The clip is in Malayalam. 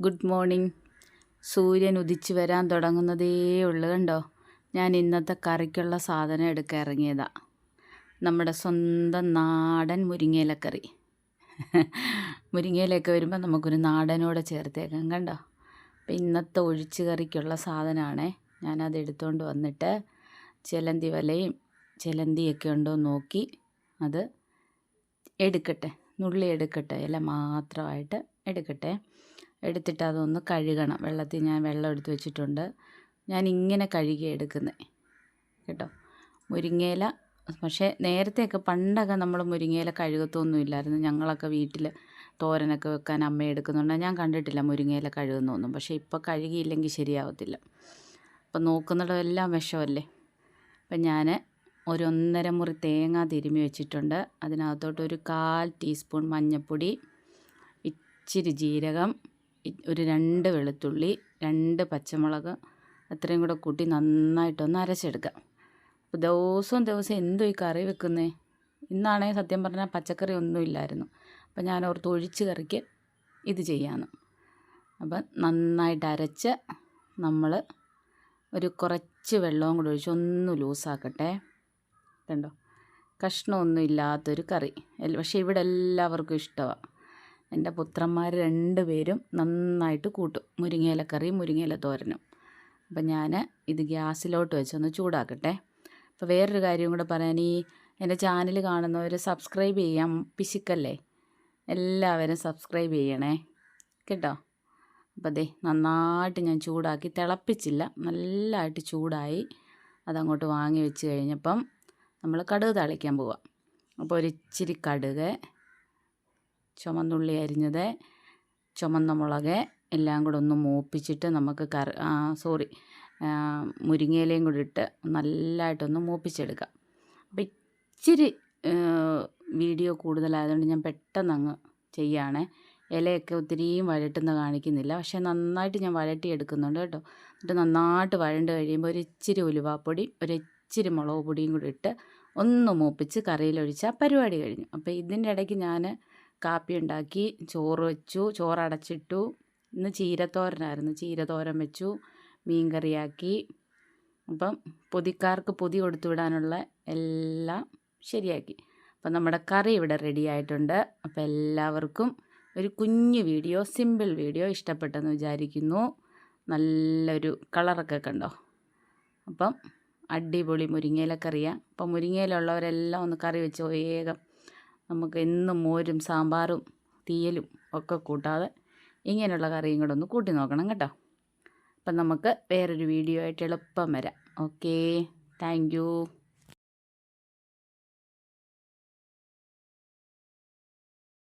Good morning. സൂര്യൻ ഉദിച്ചു വരാൻ തുടങ്ങുന്നതേ ഉള്ളു കണ്ടോ? ഞാൻ ഇന്നത്തെ കറിക്കുള്ള സാധനം എടുക്കാൻ ഇറങ്ങിയതാ. നമ്മുടെ സ്വന്തം നാടൻ മുരിങ്ങയിലക്കറി. മുരിങ്ങയിലൊക്കെ വരുമ്പോൾ നമുക്കൊരു നാടനോടെ ചേർത്തേക്കാം കണ്ടോ? അപ്പം ഇന്നത്തെ ഒഴിച്ച് കറിക്കുള്ള സാധനമാണേ ഞാനത് എടുത്തുകൊണ്ട് വന്നിട്ട് ചിലന്തി വലയും ചിലന്തിയൊക്കെ ഉണ്ടോ നോക്കി അത് എടുക്കട്ടെ. നുള്ളി എടുക്കട്ടെ. ഇല മാത്രമായിട്ട് എടുക്കട്ടെ. എടുത്തിട്ട് അതൊന്ന് കഴുകണം. വെള്ളത്തിൽ ഞാൻ വെള്ളം എടുത്ത് വെച്ചിട്ടുണ്ട്. ഞാൻ ഇങ്ങനെ കഴുകി എടുക്കുന്നത് കേട്ടോ? മുരിങ്ങയില. പക്ഷേ നേരത്തെയൊക്കെ പണ്ടൊക്കെ നമ്മൾ മുരിങ്ങയില കഴുകത്തൊന്നും ഇല്ലായിരുന്നു ഞങ്ങളൊക്കെ വീട്ടിൽ തോരനൊക്കെ വെക്കാൻ അമ്മ എടുക്കുന്നുണ്ട്. ഞാൻ കണ്ടിട്ടില്ല മുരിങ്ങയില കഴുകുന്നൊന്നും പക്ഷേ ഇപ്പോൾ കഴുകിയില്ലെങ്കിൽ ശരിയാവത്തില്ല. അപ്പം നോക്കുന്നിടമെല്ലാം വിഷമല്ലേ? അപ്പം ഞാൻ ഒരു ഒന്നര മുറി തേങ്ങ തിരുമ്മി വെച്ചിട്ടുണ്ട്. അതിനകത്തോട്ട് ഒരു കാൽ ടീസ്പൂൺ മഞ്ഞൾപ്പൊടി ഇച്ചിരി ജീരകം ഒരു രണ്ട് വെളുത്തുള്ളി രണ്ട് പച്ചമുളക് അത്രയും കൂടെ കൂട്ടി നന്നായിട്ടൊന്ന് അരച്ചെടുക്കാം. അപ്പോൾ ദിവസവും ദിവസം എന്തോ ഈ കറി വെക്കുന്നേ? ഇന്നാണെങ്കിൽ സത്യം പറഞ്ഞാൽ പച്ചക്കറി ഒന്നും ഇല്ലായിരുന്നു. അപ്പം ഞാൻ ഓർത്ത് ഒഴിച്ച് കറിക്ക് ഇത് ചെയ്യാമെന്ന് അപ്പം നന്നായിട്ട് അരച്ച് നമ്മൾ ഒരു കുറച്ച് വെള്ളവും കൂടെ ഒഴിച്ച് ഒന്ന് ലൂസാക്കട്ടെ. കണ്ടോ? കഷ്ണമൊന്നും ഇല്ലാത്തൊരു കറി. പക്ഷേ ഇവിടെ എല്ലാവർക്കും ഇഷ്ടമാണ് എന്റെ പുത്രന്മാർ രണ്ട് പേരും നന്നായിട്ട് കൂട്ടും. മുരിങ്ങയില കറിയും മുരിങ്ങയില തോരനും. അപ്പം ഞാൻ ഇത് ഗ്യാസിലോട്ട് വെച്ചൊന്ന് ചൂടാക്കട്ടെ. അപ്പോൾ വേറൊരു കാര്യം കൂടെ പറയാൻ ഈ എന്റെ ചാനൽ കാണുന്നവർ സബ്സ്ക്രൈബ് ചെയ്യാം. പിശുക്കല്ലേ? എല്ലാവരും സബ്സ്ക്രൈബ് ചെയ്യണേ. കേട്ടോ? അപ്പോൾ അതെ നന്നായിട്ട് ഞാൻ ചൂടാക്കി തിളപ്പിച്ചില്ല. നല്ലതായിട്ട് ചൂടായി. അതങ്ങോട്ട് വാങ്ങി വെച്ച് കഴിഞ്ഞപ്പം നമ്മൾ കടുക് തളിക്കാൻ പോവാം. അപ്പോൾ ഒരിച്ചിരി കടുക് ചുമന്നുള്ളി അരിഞ്ഞത് ചുമന്ന മുളക് എല്ലാം കൂടെ ഒന്ന് മൂപ്പിച്ചിട്ട് നമുക്ക് കറി സോറി മുരിങ്ങയിലയും കൂടി ഇട്ട് നല്ലതായിട്ടൊന്ന് മൂപ്പിച്ചെടുക്കാം. അപ്പം ഇച്ചിരി വീഡിയോ കൂടുതലായതുകൊണ്ട് ഞാൻ പെട്ടെന്ന് അങ്ങ് ചെയ്യുകയാണേ ഇലയൊക്കെ ഒത്തിരിയും വഴട്ടുന്ന കാണിക്കുന്നില്ല. പക്ഷേ നന്നായിട്ട് ഞാൻ വഴട്ടി എടുക്കുന്നുണ്ട് കേട്ടോ. എന്നിട്ട് നന്നായിട്ട് വഴണ്ട് കഴിയുമ്പോൾ ഒരു ഇച്ചിരി ഉലുവാപ്പൊടി ഒരു ഇച്ചിരി മുളക് പൊടിയും കൂടി ഇട്ട് ഒന്ന് മൂപ്പിച്ച് കറിയിലൊഴിച്ചാൽ പരിപാടി കഴിഞ്ഞു. അപ്പോൾ ഇതിന്റെ ഇടയ്ക്ക് ഞാൻ കാപ്പി ഉണ്ടാക്കി ചോറ് വെച്ചു ചോറടച്ചിട്ടു. ഇന്ന് ചീരത്തോരനായിരുന്നു. ചീരത്തോരൻ വെച്ചു മീൻ കറിയാക്കി അപ്പം പൊതിക്കാർക്ക് പൊതി കൊടുത്തു വിടാനുള്ള എല്ലാം ശരിയാക്കി. അപ്പം നമ്മുടെ കറി ഇവിടെ റെഡി ആയിട്ടുണ്ട്. അപ്പം എല്ലാവർക്കും ഒരു കുഞ്ഞു വീഡിയോ സിമ്പിൾ വീഡിയോ ഇഷ്ടപ്പെട്ടെന്ന് വിചാരിക്കുന്നു. നല്ലൊരു കളറൊക്കെ കണ്ടോ? അപ്പം അടിപൊളി മുരിങ്ങയില കറിയാണ് അപ്പം മുരിങ്ങയിലുള്ളവരെല്ലാം ഒന്ന് കറി വെച്ച് വേഗം. നമുക്ക് എന്നും മോരും സാമ്പാറും തീയലും ഒക്കെ കൂട്ടാതെ ഇങ്ങനെയുള്ള കറിയും കൂടെ ഒന്ന് കൂട്ടി നോക്കണം കേട്ടോ. അപ്പം നമുക്ക് വേറൊരു വീഡിയോ ആയിട്ട് എളുപ്പം വരാം. ഓക്കേ. താങ്ക്